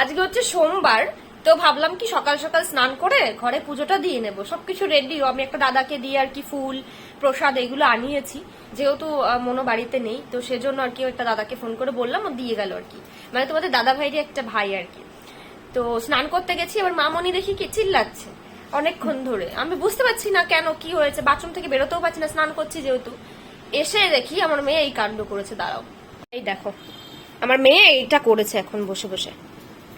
আজকে হচ্ছে সোমবার, তো ভাবলাম কি সকাল সকাল স্নান করে ঘরে পুজোটা দিয়ে নেব। সবকিছু রেডি আমি একটা দাদাকে দিয়ে আর কি ফুল, প্রসাদ এগুলো আনিয়েছি। যেহেতু মনো বাড়িতে নেই, তো সেজন্য আর কি একটা দাদাকে ফোন করে বললাম, ও দিয়ে গেল আর কি। মানে তোমাদের দাদা ভাইয়েরই একটা ভাই আর কি। তো স্নান করতে গেছি, এবার মামনি দেখি কি চিল্লাচ্ছে অনেকক্ষণ ধরে। আমি বুঝতে পারছি না কেন, কি হয়েছে, বাথরুম থেকে বেরোতেও পারছি না, স্নান করছি যেহেতু। এসে দেখি আমার মেয়ে এই কাণ্ড করেছে, দাঁড়াও। এই দেখো, আমার মেয়ে এইটা করেছে এখন বসে বসে।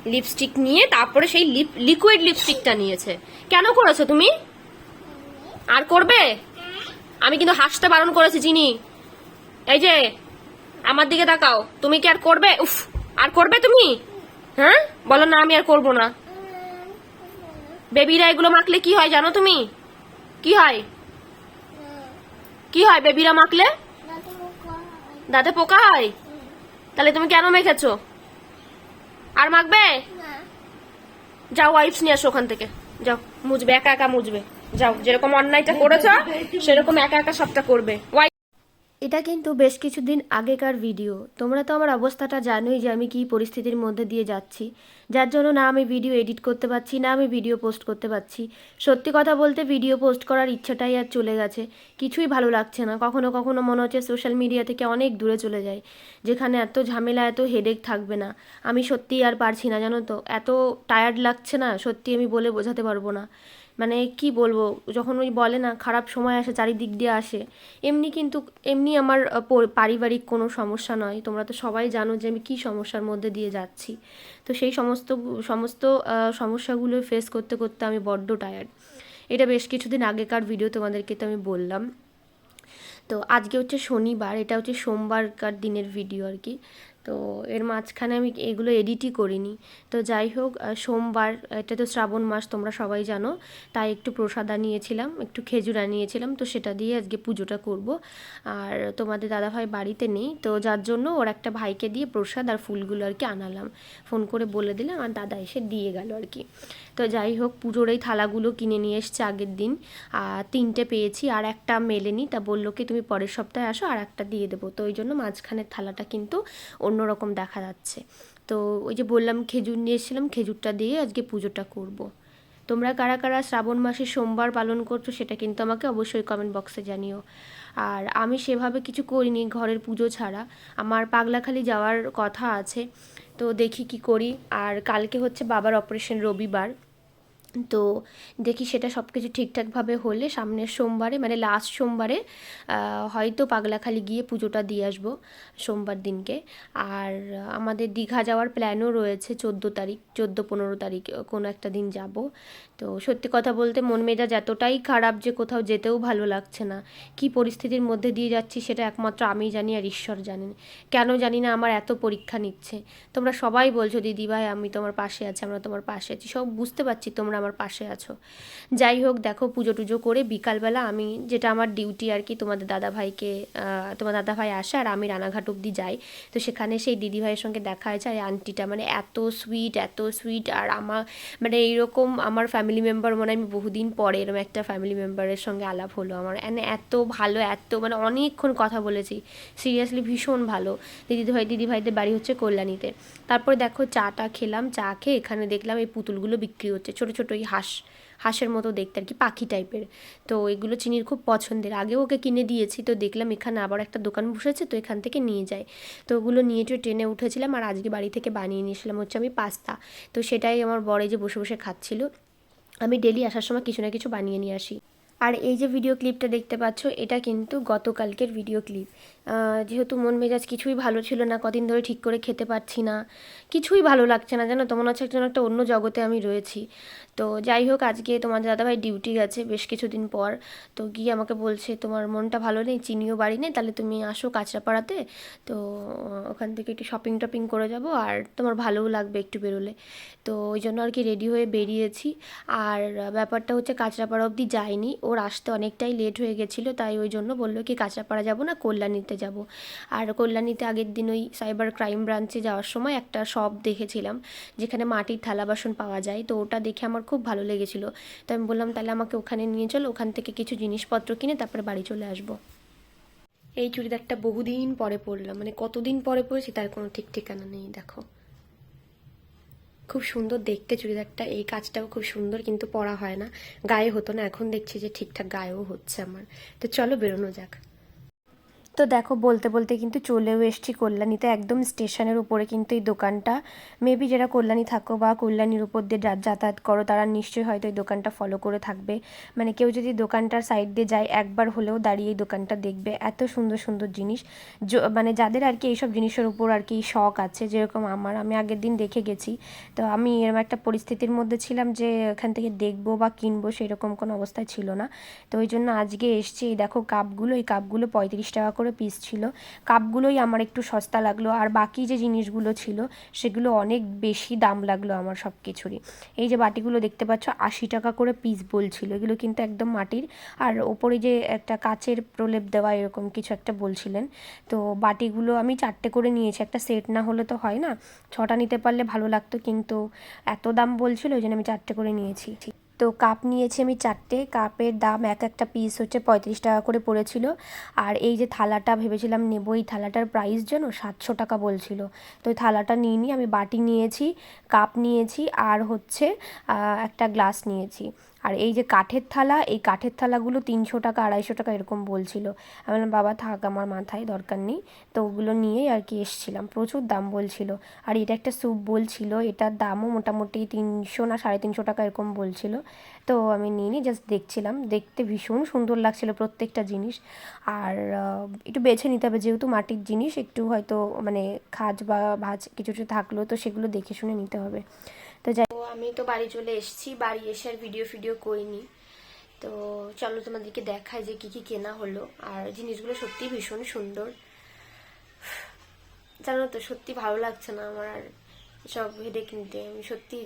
লিপস্টিক নিয়ে তারপরে সেই লিপ লিকুইড লিপস্টিকটা নিয়েছে। কেন করেছ তুমি? আর করবে? আমি কিন্তু হাসতে বারণ করেছি চিনি এই যে, আমার দিকে তাকাও। তুমি কি আর করবে? উফ, আর করবে তুমি? হ্যাঁ? বলো না, আমি আর করব না। বেবিরা এগুলো মাখলে কি হয় জানো তুমি? কি হয়? কি হয় বেবিরা মাখলে? দাঁতে পোকা হয়? তাহলে তুমি কেন মেখেছো? আর মাখবে? যাও ওয়াইপস নিয়ে আসো ওখান থেকে। যাও মুজবে একা একা মুজবে যাও যেরকম অন্যায়টা করেছ সেরকম একা একা সবটা করবে। এটা কিন্তু বেশ কিছুদিন আগেকার ভিডিও। তোমরা তো আমার অবস্থাটা জানোই যে আমি কী পরিস্থিতির মধ্যে দিয়ে যাচ্ছি। যার জন্য না আমি ভিডিও এডিট করতে পারছি, না আমি ভিডিও পোস্ট করতে পারছি। সত্যি কথা বলতে ভিডিও পোস্ট করার ইচ্ছাটাই আর চলে গেছে। কিছুই ভালো লাগছে না। কখনো কখনো মনে হচ্ছে সোশ্যাল মিডিয়া থেকে অনেক দূরে চলে যায় যেখানে এত ঝামেলা, এত হেডেক থাকবে না। আমি সত্যিই আর পারছি না, জানো তো? এত টায়ার্ড লাগছে না, সত্যি আমি বলে বোঝাতে পারব না। মানে কি বলব, যখন ওই বলে না, খারাপ সময় আসে, চারিদিক দিয়ে আসে, এমনি কিন্তু, এমনি আমার পারিবারিক কোনো সমস্যা নয়। তোমরা তো সবাই জানো যে আমি কী সমস্যার মধ্যে দিয়ে যাচ্ছি। তো সেই সমস্ত সমস্ত সমস্যাগুলো ফেস করতে করতে আমি বড্ড টায়ার্ড এটা বেশ কিছুদিন আগেকার ভিডিও তোমাদেরকে তো আমি বললাম। তো আজকে হচ্ছে শনিবার, এটা হচ্ছে সোমবারকার দিনের ভিডিও আর কি। তো এর মাঝখানে আমি এগুলো এডিটই করিনি। তো যাই হোক সোমবার, এটা তো শ্রাবণ মাস, তোমরা সবাই জানো, তাই একটু প্রসাদ আনিয়েছিলাম একটু খেজুর আনিয়েছিলাম তো সেটা দিয়ে আজকে পুজোটা করব। আর তোমাদের দাদাভাই বাড়িতে নেই, তো যার জন্য ওর একটা ভাইকে দিয়ে প্রসাদ আর ফুলগুলো আর কি আনালাম। ফোন করে বলে দিলাম, আর দাদা এসে দিয়ে গেল আর কি। তো যাই হোক, পুজোর এই থালাগুলো কিনে নিয়ে এসছে আগের দিন। আর তিনটে পেয়েছি, আর একটা মেলেনি। তা বলল কি, তুমি পরের সপ্তাহে আসো, আর একটা দিয়ে দেবো। তো ওই জন্য মাঝখানের থালাটা কিন্তু অন্যরকম দেখা যাচ্ছে। তো ওই যে বললাম, খেজুর নিয়ে এসেছিলাম, খেজুরটা দিয়ে আজকে পুজোটা করব। তোমরা কারা কারা শ্রাবণ মাসে সোমবার পালন করছ সেটা কিন্তু আমাকে অবশ্যই কমেন্ট বক্সে জানিও। আর আমি সেভাবে কিছু করিনি ঘরের পুজো ছাড়া। আমার পাগলাখালি যাওয়ার কথা আছে। তো দেখি কি করি। আর কালকে হচ্ছে বাবার অপারেশন রবিবার। তো দেখি সেটা সব কিছু ঠিকঠাকভাবে হলে সামনের সোমবারে মানে লাস্ট সোমবারে হয়তো পাগলাখালি গিয়ে পুজোটা দিয়ে আসব সোমবার দিনকে। আর আমাদের দীঘা যাওয়ার প্ল্যানও রয়েছে চোদ্দ তারিখ, চোদ্দ পনেরো তারিখ, কোনো একটা দিন যাব। তো সত্যি কথা বলতে মন মেজাজ এতটাই খারাপ যে কোথাও যেতেও ভালো লাগছে না। কি পরিস্থিতির মধ্যে দিয়ে যাচ্ছি সেটা একমাত্র আমি জানি আর ঈশ্বর জানেন। কেন জানি না আমার এত পরীক্ষা নিচ্ছে। তোমরা সবাই বলছো, দিদি ভাই, আমি তোমার পাশে আছি, আমরা তোমার পাশে আছি। সব বুঝতে পারছি তোমরা আমার পাশে আছো। যাই হোক, দেখো পুজো টুজো করে বিকালবেলা আমি যেটা আমার ডিউটি আর কি, তোমাদের দাদা ভাইকে তোমার দাদা ভাই আসে আর আমি রানাঘাট অব্দি যাই। তো সেখানে সেই দিদি ভাইয়ের সঙ্গে দেখা হয়েছে আর আন্টিটা মানে এত সুইট এত সুইট আর আমার মানে এইরকম আমার ফ্যামিলি মেম্বার মানে আমি বহুদিন পরে এরকম একটা ফ্যামিলি মেম্বারের সঙ্গে আলাপ হলো আমার। এত ভালো, এত মানে অনেকক্ষণ কথা বলেছি। সিরিয়াসলি ভীষণ ভালো। দিদি ভাই দিদি ভাইদের বাড়ি হচ্ছে কল্যাণীতে। তারপরে দেখো চাটা খেলাম, চা খেয়ে এখানে দেখলাম এই পুতুলগুলো বিক্রি হচ্ছে। ছোট ছোট এই হাঁস, হাঁসের মতো দেখতে আর কি, পাখি টাইপের তো এগুলো চিনির খুব পছন্দের। আগেও ওকে কিনে দিয়েছি, তো দেখলাম এখানে আবার একটা দোকান বসেছে, তো এখান থেকে নিয়ে যাই তো ওগুলো নিয়ে টু ট্রেনে উঠেছিলাম আর আজকে বাড়ি থেকে বানিয়ে নিয়েছিলাম হচ্ছে আমি পাস্তা। তো সেটাই আমার বড় যে বসে বসে খাচ্ছিল। আমি ডেলি আসার সময় কিছু না কিছু বানিয়ে নিয়ে আসি। আর এই যে ভিডিও ক্লিপটা দেখতে পাচ্ছ, এটা কিন্তু গতকালকের ভিডিও ক্লিপ যেহেতু মন মেজাজ কিছুই ভালো ছিল না, কদিন ধরে ঠিক করে খেতে পারছি না। কিছুই ভালো লাগছে না, জানো তো? মনে হচ্ছে একজন একটা অন্য জগতে আমি রয়েছি। তো যাই হোক, আজকে তোমাদের দাদাভাই ডিউটি গেছে বেশ কিছুদিন পর। তো গিয়ে আমাকে বলছে, তোমার মনটা ভালো নেই, চিনিও বাড়ি নেই, তাহলে তুমি আসো কাঁচরাপাড়াতে। তো ওখান থেকে একটু শপিং টপিং করে যাব, আর তোমার ভালোও লাগবে একটু বেরোলে। তো ওই জন্য আর কি রেডি হয়ে বেরিয়েছি। আর ব্যাপারটা হচ্ছে, কাঁচরাপাড়া অবধি যায়নি ওর আসতে অনেকটাই লেট হয়ে গেছিল, তাই ওই জন্য বলল কি, কাঁচরাপাড়া যাব না, কল্যাণীতে যাব। আর কল্যাণীতে আগের দিন ওই সাইবার ক্রাইম ব্রাঞ্চে যাওয়ার সময় একটা শপ দেখেছিলাম, যেখানে মাটির থালা বাসন পাওয়া যায়। তো ওটা দেখে আমার খুব ভালো লেগেছিলো। তো আমি বললাম, তাহলে আমাকে ওখানে নিয়ে চলো, ওখান থেকে কিছু জিনিসপত্র কিনে তারপরে বাড়ি চলে আসব। এই চুড়িদারটা বহুদিন পরে পরলাম। মানে কতদিন পরে পরেছি তার কোনো ঠিক ঠিকানা নেই, দেখো। খুব সুন্দর দেখতে চুড়িদারটা, এই কাজটাও খুব সুন্দর, কিন্তু পরা হয় না। গায়ে হতো না, এখন দেখছি যে ঠিকঠাক গায়েও হচ্ছে আমার। তো চলো বেরোনো যাক। তো দেখো বলতে বলতে কিন্তু চলেও এসছি কল্যাণীতে একদম স্টেশনের উপরে কিন্তু এই দোকানটা। মেবি যারা কল্যাণী থাকো বা কল্যাণীর উপর দিয়ে যাতায়াত করো, তারা নিশ্চয়ই হয়তো এই দোকানটা ফলো করে থাকবে। মানে কেউ যদি দোকানটার সাইড দিয়ে যায়, একবার হলেও দাঁড়িয়ে এই দোকানটা দেখবে। এত সুন্দর সুন্দর জিনিস। মানে যাদের আর কি এইসব জিনিসের উপর আর কি শখ আছে, যেরকম আমার, আমি আগের দিন দেখে গেছি। তো আমি এরকম একটা পরিস্থিতির মধ্যে ছিলাম যে এখান থেকে দেখব বা কিনবো সেরকম কোনো অবস্থায় ছিল না। তো ওই জন্য আজকে এসছি। এই দেখো কাপগুলো, এই কাপগুলো পঁয়ত্রিশ টাকা করে পিস ছিল। কাপগুলোই আমার একটু সস্তা লাগল আর বাকি যে জিনিসগুলো ছিল, সেগুলো অনেক বেশি দাম লাগল আমার সব কিছুরই এই যে বাটিগুলো দেখতে পাচ্ছ, আশি টাকা করে পিস বলছিল এগুলো কিন্তু একদম মাটির। আর ওপরে যে একটা কাচের প্রলেপ দেওয়া এরকম কিছু একটা বলছিলেন তো বাটিগুলো আমি চারটে করে নিয়েছি। একটা সেট না হলে তো হয় না। ছটা নিতে পারলে ভালো লাগতো। কিন্তু এত দাম বলছিল ওই জন্য আমি চারটে করে নিয়েছি। তো কাপ নিয়েছি আমি চারটে। কাপের দাম এক একটা পিস হচ্ছে পঁয়ত্রিশ টাকা করে পড়েছিল। আর এই যে থালাটা ভেবেছিলাম নেব, এই থালাটার প্রাইস যেন সাতশো টাকা বলছিল। তো ওই থালাটা নিয়ে নিই আমি বাটি নিয়েছি, কাপ নিয়েছি, আর হচ্ছে একটা গ্লাস নিয়েছি। আর এই যে কাঠের থালা, এই কাঠের থালাগুলো তিনশো টাকা, আড়াইশো টাকা এরকম বলছিল। আমি বললাম, বাবা, থাক, আমার মাথায় দরকার নেই। তো ওগুলো নিয়েই আর কি এসছিলাম, প্রচুর দাম বলছিল। আর এটা একটা স্যুপ বলছিল, এটার দামও মোটামুটি তিনশো না সাড়ে তিনশো টাকা এরকম বলছিল। তো আমি নিয়ে নিই জাস্ট দেখছিলাম। দেখতে ভীষণ সুন্দর লাগছিল প্রত্যেকটা জিনিস। আর একটু বেছে নিতে হবে, যেহেতু মাটির জিনিস, একটু হয়তো মানে খাজ বা ভাজ কিছু কিছু থাকল, তো সেগুলো দেখে শুনে নিতে হবে। তো যাই আমি তো বাড়ি চলে এসেছি, বাড়ি এসে আর ভিডিও ফিডিও করিনি। তো চলো তোমাদেরকে দেখায় যে কি কি কেনা হলো। আর জিনিসগুলো সত্যি ভীষণ সুন্দর। জানো তো, সত্যি ভালো লাগছে না আমার, আর সব হেডেক নিতে। আমি সত্যি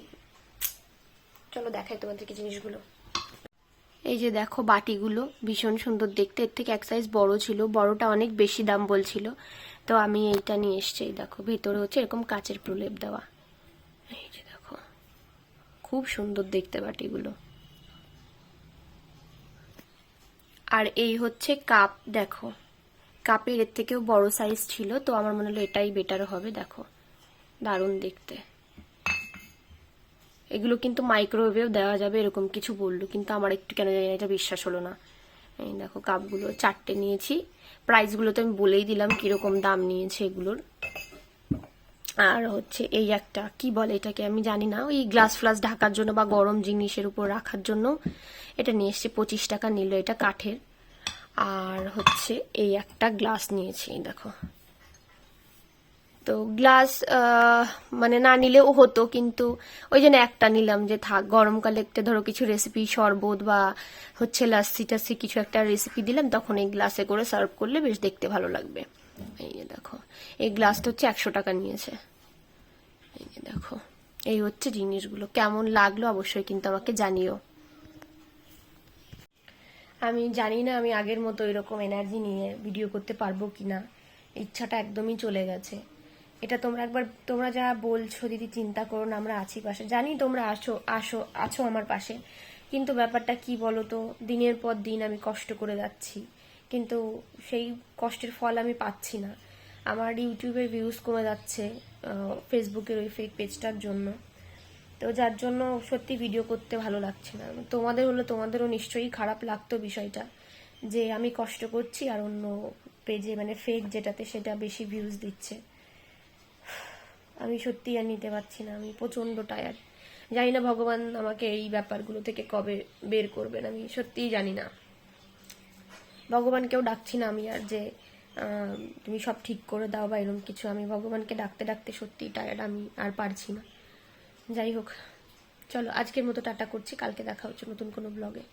চলো দেখাই তোমাদেরকে জিনিসগুলো। এই যে দেখো বাটিগুলো, ভীষণ সুন্দর দেখতে। এর থেকে এক সাইজ বড় ছিল, বড়টা অনেক বেশি দাম বলছিল। তো আমি এইটা নিয়ে এসছি দেখো, ভেতরে হচ্ছে এরকম কাচের প্রলেপ দেওয়া। এই যে দেখো, খুব সুন্দর দেখতে বাটিগুলো। আর এই হচ্ছে কাপ, দেখো। কাপের এর থেকেও বড় সাইজ ছিল, তো আমার মনে হলো এটাই বেটার হবে, দেখো। দারুণ দেখতে। এগুলো কিন্তু মাইক্রোওয়েভেও দেওয়া যাবে, এরকম কিছু বলল। কিন্তু আমার একটু কেন জানি এটা বিশ্বাস হলো না। এই দেখো, কাপগুলো চারটে নিয়েছি। প্রাইসগুলো তো আমি বলেই দিলাম কীরকম দাম নিয়েছে এগুলোর। আর হচ্ছে এই একটা, কি বলে এটাকে আমি জানি না, ওই গ্লাস ফ্লাস ঢাকার জন্য বা গরম জিনিসের উপর রাখার জন্য। এটা নিয়ে এসছি, পঁচিশ টাকা নিল এটা কাঠের। আর হচ্ছে এই একটা গ্লাস নিয়েছি, দেখো। তো গ্লাস মানে না নিলেও হতো, কিন্তু ওই জন্য একটা নিলাম যে থাক, গরমকালে একটা ধরো কিছু রেসিপি শরবত বা হচ্ছে লাস্সি টাস্সি কিছু একটা রেসিপি দিলাম, তখন এই গ্লাসে করে সার্ভ করলে বেশ দেখতে ভালো লাগবে। এই যে দেখো, এই গ্লাসটা হচ্ছে একশো টাকা নিয়েছে। এই যে দেখো, এই হচ্ছে জিনিসগুলো। কেমন লাগল অবশ্যই কিন্তু আমাকে জানিও। আমি জানি না আমি আগের মতো এরকম এনার্জি নিয়ে ভিডিও করতে পারব কিনা। ইচ্ছাটা একদমই চলে গেছে। এটা তোমরা একবার, তোমরা যা বলছো, দিদি চিন্তা করো না, আমরা আছি পাশে। জানি তোমরা আসো আসো, আছো আমার পাশে। কিন্তু ব্যাপারটা কি বলো তো দিনের পর দিন আমি কষ্ট করে যাচ্ছি। কিন্তু সেই কষ্টের ফল আমি পাচ্ছি না। আমার ইউটিউবের ভিউজ কমে যাচ্ছে ফেসবুকের ওই ফেক পেজটার জন্য। তো যার জন্য সত্যি ভিডিও করতে ভালো লাগছে না। তোমাদের হলো তোমাদেরও নিশ্চয়ই খারাপ লাগতো বিষয়টা, যে আমি কষ্ট করছি আর অন্য পেজে মানে ফেক যেটাতে সেটা বেশি ভিউজ দিচ্ছে। আমি সত্যি আর নিতে পারছি না, আমি প্রচণ্ড টায়ার্ড জানি না ভগবান আমাকে এই ব্যাপারগুলো থেকে কবে বের করবেন, আমি সত্যিই জানি না। ভগবানকেও ডাকছি না আমি আর যে তুমি সব ঠিক করে দাও বা এরকম কিছু, আমি ভগবানকে ডাকতে ডাকতে সত্যিই টায়ার্ড আমি আর পারছি না। যাই হোক, চলো আজকের মতো টাটা করছি, কালকে দেখা হচ্ছে নতুন কোনো ব্লগে